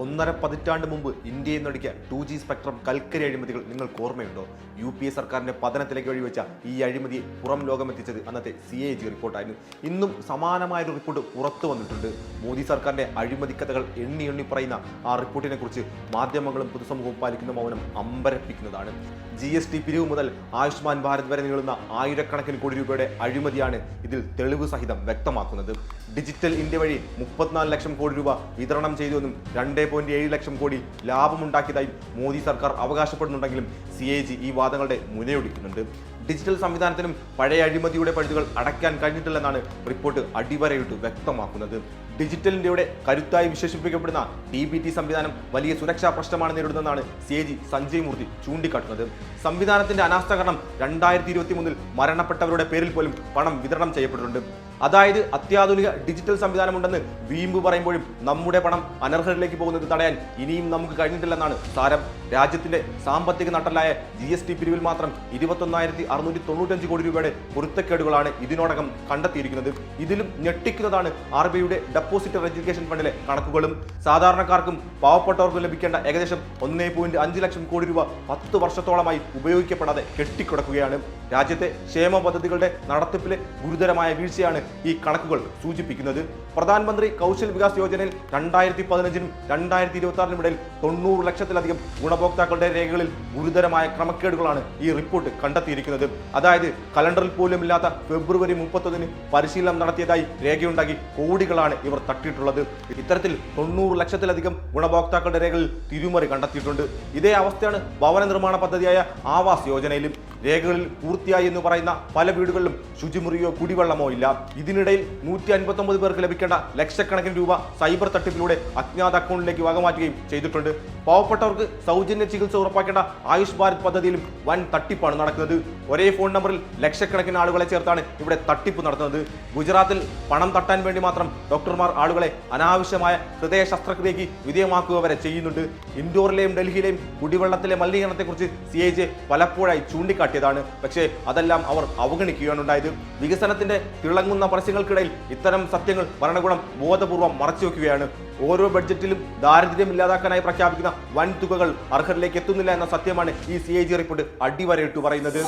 ഒന്നര പതിറ്റാണ്ട് മുമ്പ് ഇന്ത്യയിൽ നടുക്കിയ ടു ജി സ്പെക്ട്രം കൽക്കരി അഴിമതികൾ നിങ്ങൾക്ക് ഓർമ്മയുണ്ടോ? യു പി എ സർക്കാരിന്റെ പതനത്തിലേക്ക് വഴിവെച്ച ഈ അഴിമതി പുറം ലോകമെത്തിച്ചത് അന്നത്തെ സി എ ജി റിപ്പോർട്ടായിരുന്നു. ഇന്നും സമാനമായ ഒരു റിപ്പോർട്ട് പുറത്തു വന്നിട്ടുണ്ട്. മോദി സർക്കാരിന്റെ അഴിമതി കഥകൾ എണ്ണി എണ്ണി പറയുന്ന ആ റിപ്പോർട്ടിനെ കുറിച്ച് മാധ്യമങ്ങളും പൊതുസമൂഹവും പാലിക്കുന്ന മൗനം അമ്പരപ്പിക്കുന്നതാണ്. ജി എസ് ടി പിരിവ് മുതൽ ആയുഷ്മാൻ ഭാരത് വരെ നീളുന്ന ആയിരക്കണക്കിന് കോടി രൂപയുടെ അഴിമതിയാണ് ഇതിൽ തെളിവ് സഹിതം വ്യക്തമാക്കുന്നത്. ഡിജിറ്റൽ ഇന്ത്യ വഴി മുപ്പത്തിനാല് ലക്ഷം കോടി രൂപ വിതരണം ചെയ്തുവെന്നും രണ്ട് പോയിന്റ് ഏഴ് ലക്ഷം കോടി ലാഭമുണ്ടാക്കിയതായി മോദി സർക്കാർ അവകാശപ്പെടുന്നുണ്ടെങ്കിലും സി എ ജി ഈ വാദങ്ങളുടെ മുനയൊടിക്കുന്നുണ്ട് ഡിജിറ്റൽ സംവിധാനത്തിനും പഴയ അഴിമതിയുടെ പഴുതുകൾ അടയ്ക്കാൻ കഴിഞ്ഞിട്ടില്ലെന്നാണ് റിപ്പോർട്ട് അടിവരയിട്ട് വ്യക്തമാക്കുന്നത്. ഡിജിറ്റൽ ഇന്ത്യയുടെ കരുത്തായി വിശേഷിപ്പിക്കപ്പെടുന്ന ഡി ബി ടി സംവിധാനം വലിയ സുരക്ഷാ പ്രശ്നമാണ് നേരിടുന്നതെന്നാണ് C A G Sanjay Murthy ചൂണ്ടിക്കാട്ടുന്നത്. സംവിധാനത്തിന്റെ അനാസ്ഥ കാരണം രണ്ടായിരത്തി ഇരുപത്തി മൂന്നിൽ മരണപ്പെട്ടവരുടെ പേരിൽ പോലും പണം വിതരണം ചെയ്യപ്പെട്ടിട്ടുണ്ട്. അതായത് അത്യാധുനിക ഡിജിറ്റൽ സംവിധാനമുണ്ടെന്ന് വീമ്പ് പറയുമ്പോഴും നമ്മുടെ പണം അനർഹരിലേക്ക് പോകുന്നത് തടയാൻ ഇനിയും നമുക്ക് കഴിഞ്ഞിട്ടില്ലെന്നാണ് സാരം. രാജ്യത്തിന്റെ സാമ്പത്തിക നട്ടലായ ജി എസ് ടി പിരിവിൽ മാത്രം ഇരുപത്തൊന്നായിരത്തി അറുന്നൂറ്റി തൊണ്ണൂറ്റഞ്ച് കോടി രൂപയുടെ പൊരുത്തക്കേടുകളാണ് ഇതിനോടകം കണ്ടെത്തിയിരിക്കുന്നത്. ഇതിലും ഞെട്ടിക്കുന്നതാണ് ആർ ബി ഐയുടെ ഡെപ്പോസിറ്റ് എഡ്യൂക്കേഷൻ ഫണ്ടിലെ കണക്കുകളും. സാധാരണക്കാർക്കും പാവപ്പെട്ടവർക്കും ലഭിക്കേണ്ട ഏകദേശം ഒന്നേ പോയിന്റ് അഞ്ച് ലക്ഷം കോടി രൂപ പത്ത് വർഷത്തോളമായി ഉപയോഗിക്കപ്പെടാതെ കെട്ടിക്കിടക്കുകയാണ്. രാജ്യത്തെ ക്ഷേമ പദ്ധതികളുടെ നടത്തിപ്പിലെ ഗുരുതരമായ വീഴ്ചയാണ് ഈ കണക്കുകൾ സൂചിപ്പിക്കുന്നത്. പ്രധാനമന്ത്രി കൗശൽ വികാസ് യോജനയിൽ രണ്ടായിരത്തി പതിനഞ്ചിനും രണ്ടായിരത്തി ഇരുപത്തി ആറിനും ഇടയിൽ തൊണ്ണൂറ് ലക്ഷത്തിലധികം ഗുണഭോക്താക്കളുടെ രേഖകളിൽ ഗുരുതരമായ ക്രമക്കേടുകളാണ് ഈ റിപ്പോർട്ട് കണ്ടെത്തിയിരിക്കുന്നത്. അതായത് കലണ്ടറിൽ പോലും ഇല്ലാത്ത ഫെബ്രുവരി മുപ്പത്തൊന്നിന് പരിശീലനം നടത്തിയതായി രേഖയുണ്ടാക്കി കോടികളാണ് ഇവർ തട്ടിയിട്ടുള്ളത്. ഇത്തരത്തിൽ തൊണ്ണൂറ് ലക്ഷത്തിലധികം ഗുണഭോക്താക്കളുടെ രേഖകളിൽ തിരുമറി കണ്ടെത്തിയിട്ടുണ്ട്. ഇതേ അവസ്ഥയാണ് ഭവന നിർമ്മാണ പദ്ധതിയായ ആവാസ് യോജനയിലും രേഖകളിൽ പൂർത്തിയായി എന്ന് പറയുന്ന പല വീടുകളിലും ശുചിമുറിയോ കുടിവെള്ളമോ ഇല്ല. ഇതിനിടയിൽ നൂറ്റി അൻപത്തൊമ്പത് പേർക്ക് ലഭിക്കേണ്ട ലക്ഷക്കണക്കിന് രൂപ സൈബർ തട്ടിപ്പിലൂടെ അജ്ഞാത അക്കൗണ്ടിലേക്ക് വകമാറ്റുകയും ചെയ്തിട്ടുണ്ട്. പാവപ്പെട്ടവർക്ക് സൗജന്യ ചികിത്സ ഉറപ്പാക്കേണ്ട ആയുഷ് ഭാരത് പദ്ധതിയിലും വൻ തട്ടിപ്പാണ് നടക്കുന്നത്. ഒരേ ഫോൺ നമ്പറിൽ ലക്ഷക്കണക്കിന് ആളുകളെ ചേർത്താണ് ഇവിടെ തട്ടിപ്പ് നടത്തുന്നത്. ഗുജറാത്തിൽ പണം തട്ടാൻ വേണ്ടി മാത്രം ഡോക്ടർമാർ ആളുകളെ അനാവശ്യമായ ഹൃദയ ശസ്ത്രക്രിയയ്ക്ക് വിധേയമാക്കുക വരെ ചെയ്യുന്നുണ്ട്. ഇൻഡോറിലെയും ഡൽഹിയിലെയും കുടിവെള്ളത്തിലെ മലിനീകരണത്തെക്കുറിച്ച് സി എ ജെ പലപ്പോഴായി ചൂണ്ടിക്കാട്ടിയതാണ്. പക്ഷേ അതെല്ലാം അവർ അവഗണിക്കുകയാണ് ഉണ്ടായത് വികസനത്തിന്റെ തിളങ്ങുന്ന പരസ്യങ്ങൾക്കിടയിൽ ഇത്തരം സത്യങ്ങൾ ഭരണകൂടം ബോധപൂർവം മറച്ചുവെക്കുകയാണ്. ഓരോ ബഡ്ജറ്റിലും ദാരിദ്ര്യം ഇല്ലാതാക്കാനായി പ്രഖ്യാപിക്കുന്ന വൻ തുകകൾ അർഹരിലേക്ക് എത്തുന്നില്ല എന്ന സത്യമാണ് ഈ സി റിപ്പോർട്ട് അടിവരയിട്ട് പറയുന്നത്.